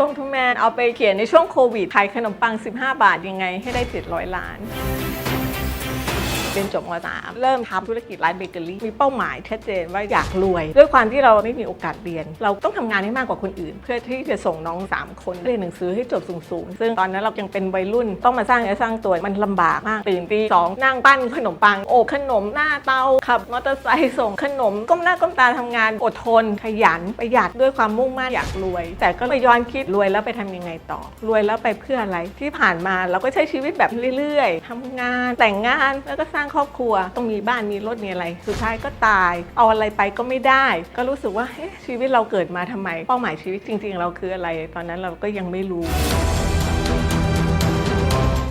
ลงทุนแมนเอาไปเขียนในช่วงโควิดขายขนมปัง 15 บาทยังไงให้ได้ 700 ล้าน เป็นจบม .3 เริ่มทำธุรกิจร้านเบเกอรี่มีเป้าหมายชัดเจนว่าอยากรวย ด้วยความที่เราไม่มีโอกาสเรียน เราต้องทำงานให้มากกว่าคนอื่น เพื่อที่จะส่งน้อง 3 คนเรียนหนังสือให้จบสูงๆซึ่งตอนนั้นเรายังเป็นวัยรุ่นต้องมาสร้างเนื้อสร้างตัวมันลำบากมากตื่นตีสองนั่งปั้นขนมปังโอบขนมหน้าเตาขับมอเตอร์ไซค์ส่งขนมก้มหน้าก้มตาทำงานอดทน ขยันประหยัดด้วยความมุ่งมั่นอยากรวย แต่ก็ไปย้อนคิดรวยแล้วไปทำยังไงต่อ รวยแล้วไปเพื่ออะไรที่ผ่านมาเราก็ใช้ชีวิตแบบเรื่อย ๆทำงานแต่งงานแล้วก็สร้างางครอบครัว ต้องมีบ้านมีรถมีอะไร สุดท้ายก็ตาย เอาอะไรไปก็ไม่ได้ ก็รู้สึกว่าชีวิตเราเกิดมาทำไม เป้าหมายชีวิตจริง ๆ เราคืออะไร ตอนนั้นเราก็ยังไม่รู้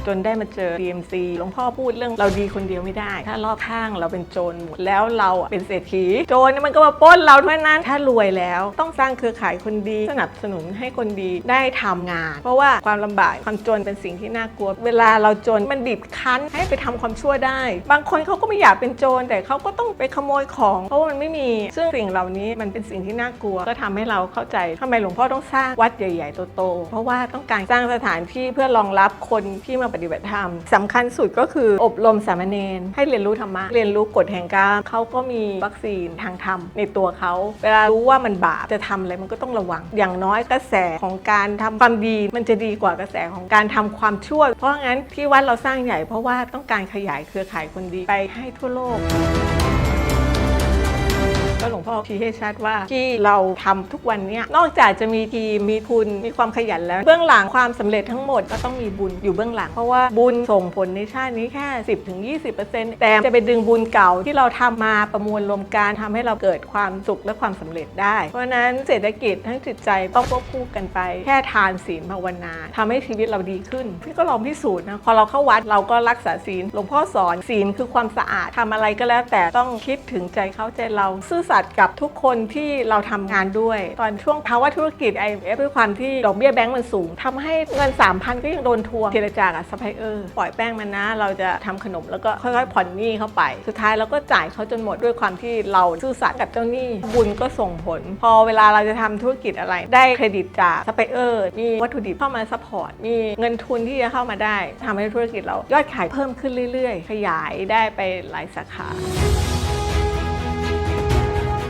จนได้มาเจอ DMC หลวงพ่อพูดเรื่องเราดีคนเดียวไม่ได้ ถ้ารอบข้างเราเป็นโจรหมดแล้วเราเป็นเศรษฐี โจรมันก็มาปล้นเราเท่านั้นถ้ารวยแล้วต้องสร้างเครือข่ายคนดีสนับสนุนให้คนดีได้ทำงาน เพราะว่าความลำบากความจนเป็นสิ่งที่น่ากลัว เวลาเราจนมันบีบคั้นให้ไปทำความชั่วได้ บางคนเขาก็ไม่อยากเป็นโจรแต่เขาก็ต้องไปขโมยของ เพราะว่ามันไม่มีซึ่งสิ่งเหล่านี้มันเป็นสิ่งที่น่ากลัว ก็ทำให้เราเข้าใจทำไมหลวงพ่อต้องสร้างวัดใหญ่ๆโตๆเพราะว่าต้องการสร้างสถานที่เพื่อรองรับคนที่มาปฏิบัติธรรมสำคัญสุดก็คืออบรมสามเณรให้เรียนรู้ธรรมะ เรียนรู้กฎแห่งกรรมเขาก็มีวัคซีนทางธรรมในตัวเขา เวลารู้ว่ามันบาปจะทำอะไรมันก็ต้องระวัง อย่างน้อยกระแสของการทำความดี มันจะดีกว่ากระแสของการทำความชั่ว เพราะงั้นที่วัดเราสร้างใหญ่เพราะว่าต้องการขยายเครือข่ายคนดีไปให้ทั่วโลก ก็หลวงพ่อชี้ให้ชัดว่าที่เราทำทุกวันเนี้ยนอกจากจะมีทีมมีทุนมีความขยันแล้ว เบื้องหลังความสำเร็จทั้งหมดก็ต้องมีบุญอยู่เบื้องหลังเพราะว่าบุญส่งผลในชาตินี้แค่ 10-20%แต่จะไปดึงบุญเก่าที่เราทำมาประมวลรวมกันทำให้เราเกิดความสุขและความสำเร็จได้ เพราะฉะนั้นเศรษฐกิจทั้งจิตใจต้องควบคู่กันไป แค่ทานศีลภาวนาทำให้ชีวิตเราดีขึ้นพี่ก็ลองพิสูจน์นะพอเราเข้าวัดเราก็รักษาศีลหลวงพ่อสอนศีลคือความสะอาดทำอะไรก็แล้วแต่ต้องคิดถึงใจเขาใจเราซื่อสัตย์กับทุกคนที่เราทำงานด้วย ตอนช่วงภาวะธุรกิจ IMF ด้วยความที่ดอกเบี้ยแบงก์มันสูงทำให้เงิน 3,000 ก็ยังโดนทวงเจรจากับซัพพลายเออร์ปล่อยแป้งมันนะ เราจะทำขนมแล้วก็ค่อยๆ ผ่อนหนี้เข้าไป สุดท้ายเราก็จ่ายเขาจนหมดด้วยความที่เราซื่อสัตย์กับเจ้าหนี้บุญก็ส่งผล พอเวลาเราจะทำธุรกิจอะไร ได้เครดิตจากซัพพลายเออร์มีวัตถุดิบเข้ามาซัพพอร์ตมีเงินทุนที่จะเข้ามาได้ทำให้ธุรกิจเรายอดขายเพิ่มขึ้นเรื่อย ๆ ขยายได้ไปหลายสาขา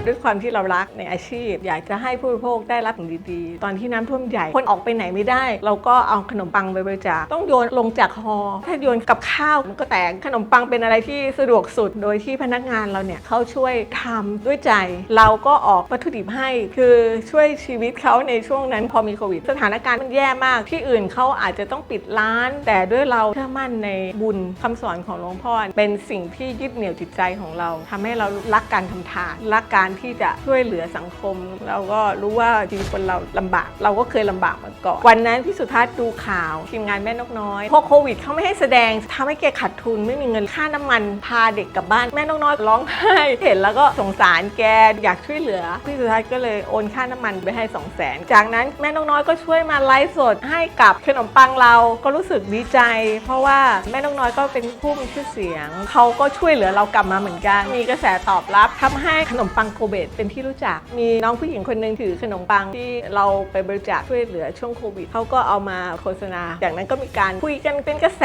ด้วยความที่เรารักในอาชีพ อยากจะให้ผู้บริโภคได้รับสิ่งดีๆ ตอนที่น้ำท่วมใหญ่ คนออกไปไหนไม่ได้ เราก็เอาขนมปังไปบริจาคต้องโยนลงจากฮอถ้าโยนกับข้าวมันก็แตกขนมปังเป็นอะไรที่สะดวกสุด โดยที่พนักงานเราเนี่ยเขาช่วยทำด้วยใจ เราก็ออกวัตถุดิบให้ คือช่วยชีวิตเขาในช่วงนั้นพอมีโควิด สถานการณ์มันแย่มากที่อื่นเขาอาจจะต้องปิดร้าน แต่ด้วยเราเชื่อมั่นในบุญคำสอนของหลวงพ่อเป็นสิ่งที่ยึดเหนี่ยวจิตใจของเราทำให้เรารักการทำทานรักการที่จะช่วยเหลือสังคม เราก็รู้ว่าชีวิตคนเราลำบาก เราก็เคยลำบากมาก่อน วันนั้นพี่สุทัศน์ดูข่าวทีมงานแม่นกน้อยพอโควิดเขาไม่ให้แสดงทำให้แกขาดทุนไม่มีเงินค่าน้ำมันพาเด็กกลับบ้านแม่นกน้อยร้องไห้เห็นแล้วก็สงสารแกอยากช่วยเหลือพี่สุทัศน์ก็เลยโอนค่าน้ำมันไปให้ 2 0 0แสนจากนั้นแม่นกน้อยก็ช่วยมาไลฟ์สดให้กับขนมปังเราก็รู้สึกดีใจ เพราะว่าแม่นกน้อยก็เป็นผู้มีชื่อเสียง เขาก็ช่วยเหลือเรากลับมาเหมือนกัน มีกระแสตอบรับทำให้ขนมปังโกเบตเป็นที่รู้จัก มีน้องผู้หญิงคนหนึ่งถือขนมปังที่เราไปบริจาคช่วยเหลือช่วงโควิดเขาก็เอามาโฆษณา จากนั้นก็มีการคุยกันเป็นกระแส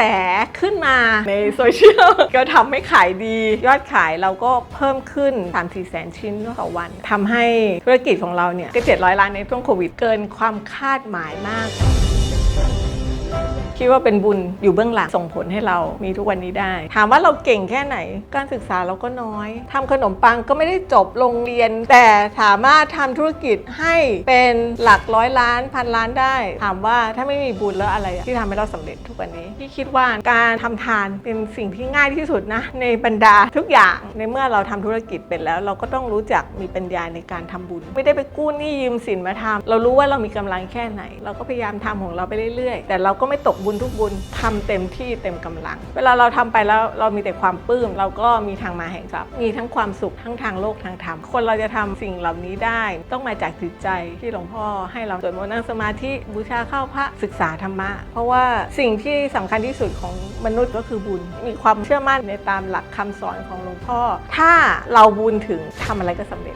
ขึ้นมาในโซเชียลก็ทำให้ขายดี ยอดขายเราก็เพิ่มขึ้น 3-4แสนชิ้นต่อวันทำให้ธุรกิจของเราเนี่ยก็700 ล้านในช่วงโควิดเกินความคาดหมายมาก คิดว่าเป็นบุญอยู่เบื้องหลังส่งผลให้เรามีทุกวันนี้ได้ ถามว่าเราเก่งแค่ไหน การศึกษาเราก็น้อยทำขนมปังก็ไม่ได้จบโรงเรียน แต่สามารถทำธุรกิจให้เป็นหลักร้อยล้านพันล้านได้ ถามว่าถ้าไม่มีบุญแล้วอะไรที่ทำให้เราสำเร็จทุกวันนี้พี่คิดว่าการทำทานเป็นสิ่งที่ง่ายที่สุดนะ ในบรรดาทุกอย่างในเมื่อเราทำธุรกิจเป็นแล้ว เราก็ต้องรู้จักมีปัญญาในการทำบุญ ไม่ได้ไปกู้หนี้ยืมสินมาทำเรารู้ว่าเรามีกำลังแค่ไหน เราก็พยายามทำของเราไปเรื่อยๆ แต่เราก็ไม่ตกบุญทุกบุญทำเต็มที่เต็มกำลัง เวลาเราทำไปแล้วเรามีแต่ความปลื้มเราก็มีทางมาแห่งทรัพย์มีทั้งความสุขทั้งทางโลกทางธรรมคนเราจะทำสิ่งเหล่านี้ได้ ต้องมาจากจิตใจที่หลวงพ่อให้เราสวดมนต์นั่งสมาธิบูชาเข้าพระศึกษาธรรมะ เพราะว่าสิ่งที่สำคัญที่สุดของมนุษย์ก็คือบุญ มีความเชื่อมั่นในตามหลักคำสอนของหลวงพ่อ ถ้าเราบุญถึงทำอะไรก็สำเร็จ